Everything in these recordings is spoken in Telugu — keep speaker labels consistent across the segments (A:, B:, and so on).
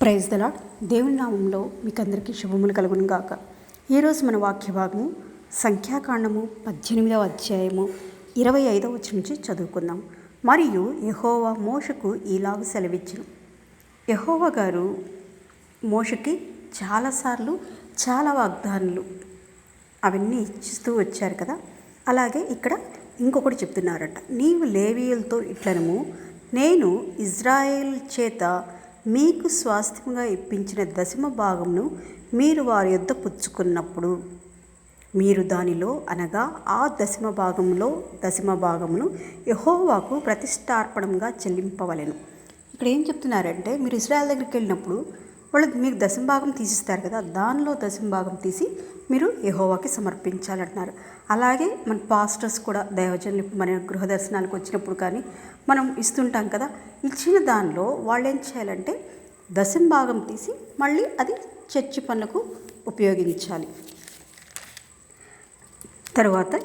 A: ప్రైజ్ దలా దేవుని నామంలో మీకు అందరికీ శుభములు కలుగును గాక. ఈరోజు మన వాక్య భాగము సంఖ్యాకాండము పద్దెనిమిదవ అధ్యాయము ఇరవై ఐదవ వచ్చి నుంచి చదువుకుందాం. మరియు యహోవా మోషకు ఇలాగ సెలవిచ్చును. యహోవా గారు మోషకి చాలాసార్లు చాలా వాగ్దానాలు అవన్నీ ఇచ్చిస్తూ వచ్చారు కదా. అలాగే ఇక్కడ ఇంకొకటి చెప్తున్నారట. నీవు లేవీయులతో ఇట్లనము నేను ఇజ్రాయేల్ చేత మీకు స్వాస్థ్యంగా ఇప్పించిన దశమ భాగమును మీరు వారి యొద్ద పుచ్చుకున్నప్పుడు మీరు దానిలో అనగా ఆ దశమ భాగంలో దశమ భాగమును యహోవాకు ప్రతిష్టార్పణంగా చెల్లింపవలెను. ఇక్కడ ఏం చెప్తున్నారంటే మీరు ఇస్రాయల్ దగ్గరికి వెళ్ళినప్పుడు వాళ్ళు మీకు దశమ భాగం తీసిస్తారు కదా దానిలో దశమ భాగం తీసి మీరు యహోవాకి సమర్పించాలంటున్నారు. అలాగే మన పాస్టర్స్ కూడా దైవజనులు మన గృహ దర్శనాలకు వచ్చినప్పుడు కానీ మనం ఇస్తుంటాం కదా ఇచ్చిన దానిలో వాళ్ళు ఏం చేయాలంటే దశం భాగం తీసి మళ్ళీ అది చర్చి పనులకు ఉపయోగించాలి. తర్వాత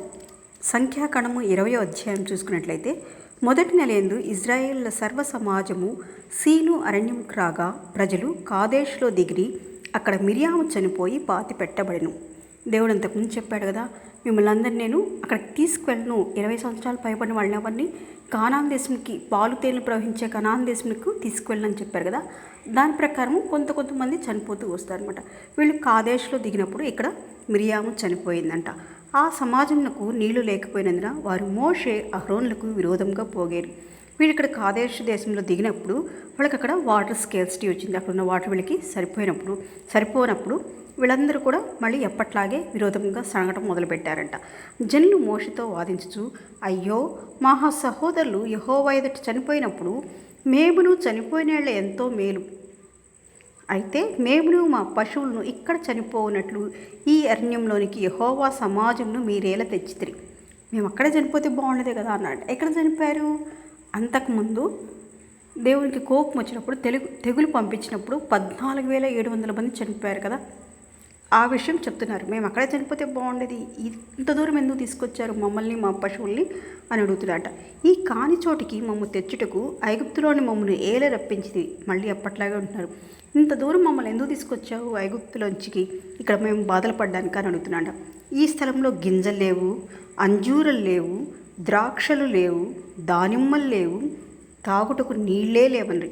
A: సంఖ్యాకణము ఇరవై అధ్యాయం చూసుకున్నట్లయితే మొదటి నెలందు ఇజ్రాయేళ్ళ సర్వ సమాజము సీను అరణ్యం రాగా ప్రజలు కాదేశ్లో దిగిరి అక్కడ మిరియాము చనిపోయి పాతి పెట్టబడెను. దేవుడు అంతకుముందు చెప్పాడు కదా మిమ్మల్ని అందరినీ నేను అక్కడికి తీసుకువెళ్ళను. ఇరవై సంవత్సరాలు పైబడిన వాళ్ళని ఎవరిని కానాన్ దేశంకి పాలు తేలు ప్రవహించే కనాన్ దేశంకు తీసుకువెళ్ళని చెప్పారు కదా. దాని ప్రకారం కొంత కొంతమంది చనిపోతూ వస్తారనమాట వీళ్ళు కాదేశ్లో దిగినప్పుడు ఇక్కడ మిరియాము చనిపోయిందంట. ఆ సమాజంకు నీళ్ళు లేకపోయినందున వారు మోషే అహ్రోన్లకు విరోధంగా పోగారు. వీళ్ళు ఇక్కడ కాదేశ్ దేశంలో దిగినప్పుడు వాళ్ళకి అక్కడ వాటర్ స్కేల్సిటీ వచ్చింది. అక్కడ ఉన్న వాటర్ వీళ్ళకి సరిపోయినప్పుడు సరిపోనప్పుడు వీళ్ళందరూ కూడా మళ్ళీ ఎప్పట్లాగే విరోధంగా సాగటం మొదలుపెట్టారంట. జనులు మోషతో వాదించుచు అయ్యో మా సహోదరులు యహోవా ఎదుట చనిపోయినప్పుడు మేమును చనిపోయిన ఎంతో మేలు. అయితే మేమును మా పశువులను ఇక్కడ చనిపోనట్లు ఈ అరణ్యంలోనికి యహోవా సమాజంను మీరేలా తెచ్చితిరి. మేము అక్కడ చనిపోతే బాగుండేదే కదా అన్నాడు ఎక్కడ చనిపోయారు? అంతకుముందు దేవునికి కోపం వచ్చినప్పుడు తెలుగు తెగులు పంపించినప్పుడు పద్నాలుగు వేల ఏడు వందల మంది చనిపోయారు కదా. ఆ విషయం చెప్తున్నారు. మేము అక్కడే చనిపోతే బాగుండేది. ఇంత దూరం ఎందుకు తీసుకొచ్చారు మమ్మల్ని మా పశువుల్ని? అని అడుగుతున్నాడట ఈ కాని చోటికి మమ్మ తెచ్చుటకు ఐగుప్తులోని మమ్మల్ని ఏల రప్పించింది. మళ్ళీ అప్పట్లాగే ఉంటున్నారు. ఇంత దూరం మమ్మల్ని ఎందుకు తీసుకొచ్చావు ఐగుప్తులోంచికి? ఇక్కడ మేము బాధలు పడ్డానికి అని అడుగుతున్నాడ ఈ స్థలంలో గింజలు లేవు అంజూరలు లేవు ద్రాక్షలు లేవు దానిమ్మలు లేవు తాగుటకు నీళ్ళే లేవనరి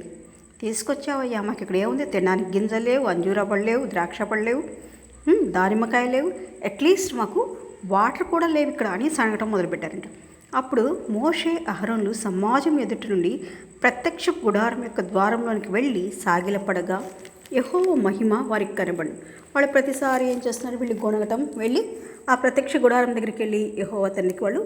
A: తీసుకొచ్చావయ్యా మాకు ఇక్కడ ఏముంది? తినడానికి గింజలు లేవు అంజూర పడలేవు ద్రాక్ష పడలేవు దానిమ్మకాయ లేవు. అట్లీస్ట్ మాకు వాటర్ కూడా లేవు ఇక్కడ అని సనగటం మొదలుపెట్టారంట అప్పుడు మోషే అహరోన్లు సమాజం ఎదుటి నుండి ప్రత్యక్ష గుడారం యొక్క ద్వారంలోనికి వెళ్ళి సాగిలపడగా యహో మహిమ వారికి కనబడి. వాళ్ళు ప్రతిసారి ఏం చేస్తున్నారు? వీళ్ళు గొనగటం వెళ్ళి ఆ ప్రత్యక్ష గుడారం దగ్గరికి వెళ్ళి యహో అతనికి వాళ్ళు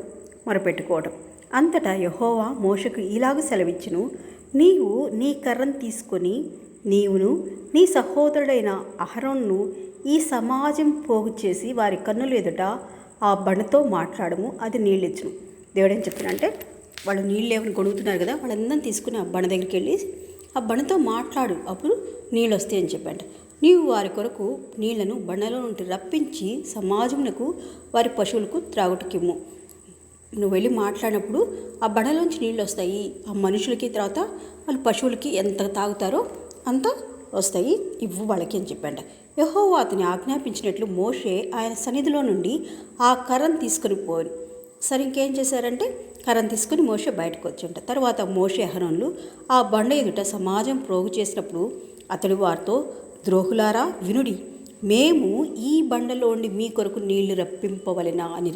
A: మొరపెట్టుకోవడం అంతటా యహోవా మోషకు ఇలాగ సెలవిచ్చును నీవు నీ కర్రను తీసుకొని నీవును నీ సహోదరుడైన అహరోన్ను ఈ సమాజం పోగు చేసి వారి కన్నులు ఎదుట ఆ బండతో మాట్లాడము అది నీళ్ళిచ్చును. దేవుడు ఏం చెప్తున్నా అంటే వాళ్ళు నీళ్ళు ఏమైనా గొడుగుతున్నారు కదా వాళ్ళందరం తీసుకుని ఆ బండ దగ్గరికి వెళ్ళి ఆ బండతో మాట్లాడు అప్పుడు నీళ్ళు వస్తాయని చెప్పాడు నీవు వారి కొరకు నీళ్ళను బండలో నుండి రప్పించి సమాజమునకు వారి పశువులకు త్రాగుటకిమ్ము నువ్వు వెళ్ళి మాట్లాడినప్పుడు ఆ బండలోంచి నీళ్ళు వస్తాయి ఆ మనుషులకి తర్వాత వాళ్ళ పశువులకి ఎంత తాగుతారో అంతా వస్తాయి ఇవ్వు వాళ్ళకి అని చెప్పండి యహోవా అతని ఆజ్ఞాపించినట్లు మోషే ఆయన సన్నిధిలో నుండి ఆ కర్రను తీసుకుని పోయి సరే ఇంకేం చేశారంటే కర్రను తీసుకుని మోషే బయటకు వచ్చింట. తర్వాత మోషే హరణులు ఆ బండ ఎదుట సమాజం ప్రోగు చేసినప్పుడు అతడు వారితో ద్రోహులారా వినుడి మేము ఈ బండలోండి మీ కొరకు నీళ్ళు రప్పింపవలెనా అని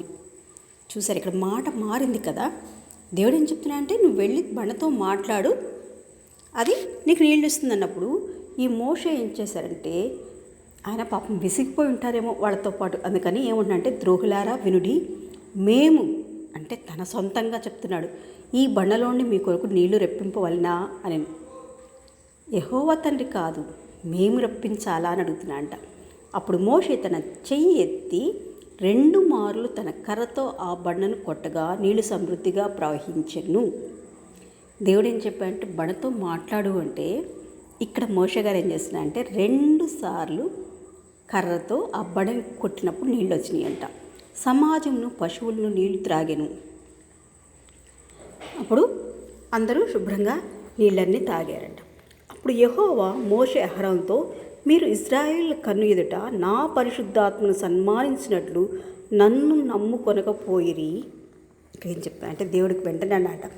A: చూసారు ఇక్కడ మాట మారింది కదా. దేవుడు ఏం చెప్తున్నా అంటే నువ్వు వెళ్ళి బండతో మాట్లాడు అది నీకు నీళ్ళు ఇస్తుంది అన్నప్పుడు ఈ మోష ఏం చేశారంటే ఆయన పాపం విసిగిపోయి ఉంటారేమో వాళ్ళతో పాటు. అందుకని ఏముందంటే ద్రోహులారా వినుడి మేము అంటే తన సొంతంగా చెప్తున్నాడు ఈ బండలోని మీ కొరకు నీళ్ళు రెప్పింపవలనా అని. యహోవ తండ్రి కాదు మేము రప్పించాలా అని అడుగుతున్నా అంట. అప్పుడు మోషే తన చెయ్యి ఎత్తి రెండు మార్లు తన కర్రతో ఆ బండను కొట్టగా నీళ్ళు సమృద్ధిగా ప్రవహించను. దేవుడు ఏం చెప్పాడంటే బడతో మాట్లాడు అంటే ఇక్కడ మోష గారు ఏం చేస్తున్నా అంటే రెండు సార్లు కర్రతో ఆ బడ కొట్టినప్పుడు నీళ్ళు వచ్చినాయి అంట. సమాజంను పశువులను నీళ్ళు త్రాగాను. అప్పుడు అందరూ శుభ్రంగా నీళ్ళన్నీ తాగారంట. అప్పుడు యహోవా మోషే అహరంతో మీరు ఇజ్రాయేల్ కన్ను ఎదుట నా పరిశుద్ధాత్మను సన్మానించినట్లు నన్ను నమ్ముకొనకపోయిరి. ఏం చెప్పా అంటే దేవుడికి వెంటనే అన్నట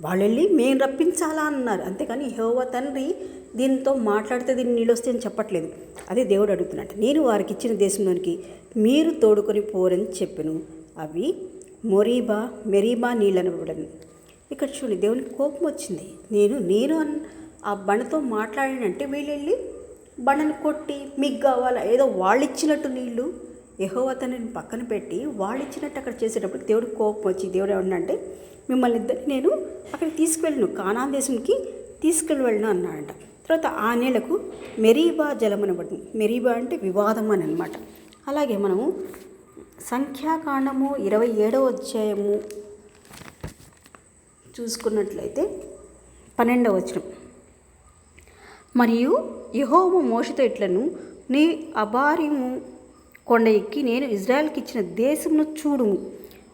A: వాళ్ళు వెళ్ళి మేము రప్పించాలా? అన్నారు. అంతేకాని హోవ తండ్రి దీంతో మాట్లాడితే దీన్ని నీళ్ళు వస్తే అని చెప్పట్లేదు. అదే దేవుడు అడుగుతున్నట్టు నేను వారికి ఇచ్చిన దేశంలోనికి మీరు తోడుకొని పోరని చెప్పాను. అవి మొరీబా మెరీబా నీళ్ళు అనబడను ఇక్కడ చూడండి దేవునికి కోపం వచ్చింది. నేను నేను అన్ ఆ బండతో మాట్లాడానంటే వీళ్ళు వెళ్ళి బండను కొట్టి మీకు కావాలా? ఏదో వాళ్ళు ఇచ్చినట్టు నీళ్ళు యహోవతని పక్కన పెట్టి వాళ్ళు ఇచ్చినట్టు అక్కడ చేసేటప్పుడు దేవుడికి కోపం వచ్చి దేవుడు ఏమన్నంటే మిమ్మల్ని ఇద్దరిని నేను అక్కడికి తీసుకువెళ్ళను కానా దేశంకి తీసుకెళ్ళి వెళ్ళను అన్నాడంట. తర్వాత ఆ నెలకు మెరీబా జలం అనబడి మెరీబా అంటే వివాదం అని అనమాట అలాగే మనము సంఖ్యాకాండము ఇరవై ఏడవ అధ్యాయము చూసుకున్నట్లయితే పన్నెండవ వచనం. మరియు యెహోవా మోషతో ఇట్లను నీ అబారిము కొండ ఎక్కి నేను ఇజ్రాయెల్కి ఇచ్చిన దేశమును చూడుము.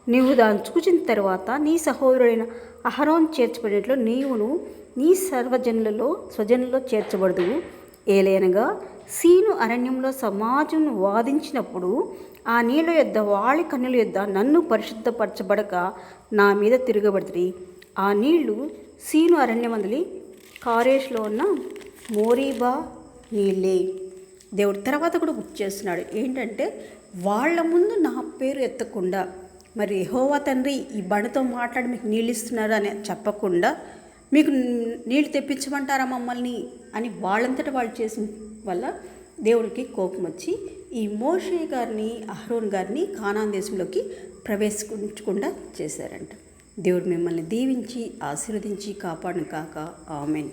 A: నీవు దాన్ని చూచిన తర్వాత నీ సహోదరుడైన అహరోన్ చేర్చబడినట్లు నీవును నీ సర్వజనులలో స్వజనులలో చేర్చబడదు ఏలైనగా సీను అరణ్యంలో సమాజం వాదించినప్పుడు ఆ నీళ్ళ యొద్ద వాళ్ళ కన్నుల యొద్ద నన్ను పరిశుద్ధపరచబడక నా మీద తిరగబడుతుంది ఆ నీళ్ళు సీను అరణ్యమందలి కారేష్లో ఉన్న మోరీబా నీళ్ళే. దేవుడు తర్వాత కూడా గుర్తు చేస్తున్నాడు. ఏంటంటే వాళ్ళ ముందు నా పేరు ఎత్తకుండా మరి యెహోవా తండ్రి ఈ బండతో మాట్లాడి మీకు నీళ్ళు ఇస్తున్నారు అని చెప్పకుండా మీకు నీళ్ళు తెప్పించమంటారా మమ్మల్ని అని వాళ్ళంతట వాళ్ళు చేసిన వల్ల దేవుడికి కోపం వచ్చి ఈ మోషే గారిని అహరోన్ గారిని కానాన్ దేశంలోకి ప్రవేశించకుండా చేశారంట. దేవుడు మిమ్మల్ని దీవించి ఆశీర్వదించి కాపాడును కాక. ఆమెన్.